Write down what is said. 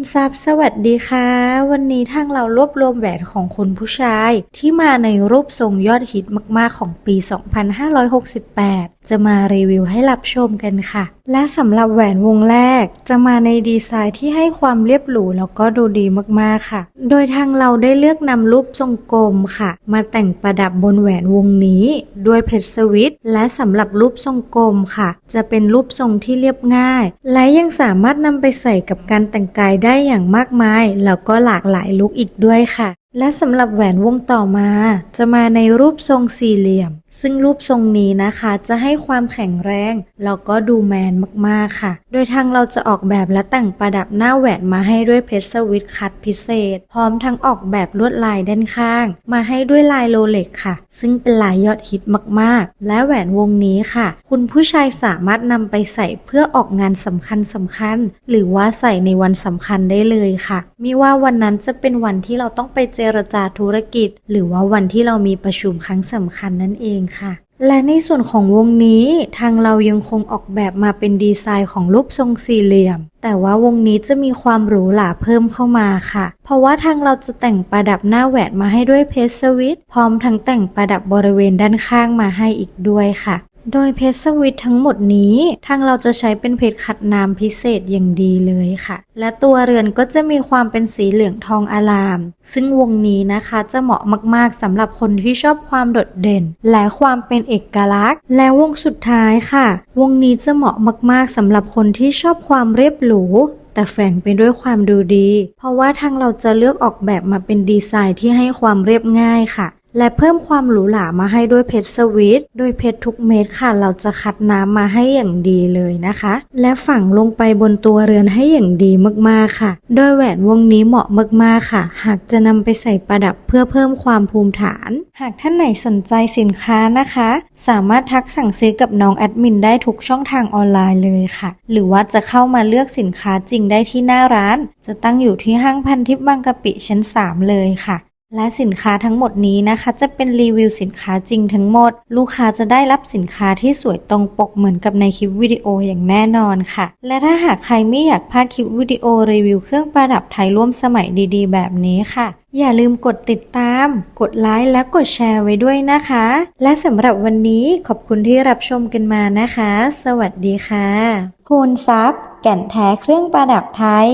คุณซับสวัสดีค่ะ วันนี้ทางเรารวบรวมแหวนของคุณผู้ชาย ที่มาในรูปทรงยอดฮิตมากๆของปี 2568 จะมารีวิวให้รับชมกันค่ะ และสำหรับแหวนวงแรกจะมาในดีไซน์ที่ให้ความเรียบหรูแล้วก็ดูดีมากๆค่ะ โดยทางเราได้เลือกนำรูปทรงกลมค่ะ มาแต่งประดับบนแหวนวงนี้ ด้วยเพชรสวิตและสำหรับรูปทรงกลมค่ะ จะเป็นรูปทรงที่เรียบง่าย และยังสามารถนำไปใส่กับการแต่งกายได้อย่างมากมาย แล้วก็หลากหลายลุคอีกด้วยค่ะ และสำหรับแหวนวงต่อมา จะมาในรูปทรงสี่เหลี่ยม ซึ่งรูปทรงนี้นะคะ จะให้ความแข็งแรงแล้วก็ดูแมนมากๆค่ะ โดยทางเราจะออกแบบและแต่งประดับหน้าแหวนมาให้ด้วยเพชรสวิตคัตพิเศษ พร้อมทั้งออกแบบลวดลายด้านข้าง มาให้ด้วยลายโรเล็กค่ะ ซึ่งเป็นลายยอดฮิตมากๆ และแหวนวงนี้ค่ะ คุณผู้ชายสามารถนำไปใส่เพื่อออกงานสำคัญสำคัญๆหรือว่าใส่ในวันสำคัญได้เลยค่ะม่ว่าวันนั้นจะเป็นวันที่เราต้องไปเจรจาธุรกิจ หรือว่าวันที่เรามีประชุมครั้งสำคัญนั่นเองค่ะ และในส่วนของวงนี้ทางเรายังคงออกแบบมาเป็นดีไซน์ของรูปทรงสี่เหลี่ยม แต่ว่าวงนี้จะมีความหรูหราเพิ่มเข้ามาค่ะ เพราะว่าทางเราจะแต่งประดับหน้าแหวนมาให้ด้วยเพชรสวิตพร้อมทั้งแต่งประดับบริเวณด้านข้างมาให้อีกด้วยค่ะ โดยเพชรสวิตทั้งหมดนี้ ทางเราจะใช้เป็นเพชรขัดน้ำพิเศษอย่างดีเลยค่ะ และตัวเรือนก็จะมีความเป็นสีเหลืองทองอาราม ซึ่งวงนี้นะคะจะเหมาะมากๆสำหรับคนที่ชอบความโดดเด่น และความเป็นเอกลักษณ์ และวงสุดท้ายค่ะ วงนี้จะเหมาะมากๆสำหรับคนที่ชอบความเรียบหรูแต่แฝงไปด้วยความดูดี เพราะว่าทางเราจะเลือกออกแบบมาเป็นดีไซน์ที่ให้ความเรียบง่ายค่ะ และเพิ่มความหรูหรามาให้ด้วยเพชรสวิตโดยเพชรทุกเม็ดค่ะ เราจะคัดน้ำมาให้อย่างดีเลยนะคะ และฝังลงไปบนตัวเรือนให้อย่างดีมากๆค่ะ โดยแหวนวงนี้เหมาะมากๆค่ะ หากจะนำไปใส่ประดับเพื่อเพิ่มความภูมิฐาน หากท่านไหนสนใจสินค้านะคะ สามารถทักสั่งซื้อกับน้องแอดมินได้ทุกช่องทางออนไลน์เลยค่ะ หรือว่าจะเข้ามาเลือกสินค้าจริงได้ที่หน้าร้าน จะตั้งอยู่ที่ห้างพันทิพย์บางกะปิชั้น 3 เลยค่ะ และสินค้าทั้งหมดนี้นะคะ จะเป็นรีวิวสินค้าจริงทั้งหมด ลูกค้าจะได้รับสินค้าที่สวยตรงปกเหมือนกับในคลิปวิดีโออย่างแน่นอนค่ะ และถ้าหากใครไม่อยากพลาดคลิปวิดีโอรีวิวเครื่องประดับไทยร่วมสมัยดีๆ แบบนี้ค่ะ อย่าลืมกดติดตาม กดไลค์และกดแชร์ไว้ด้วยนะคะ และสำหรับวันนี้ขอบคุณที่รับชมกันมานะคะ สวัสดีค่ะคูณทรัพย์แก่นแท้เครื่องประดับไทย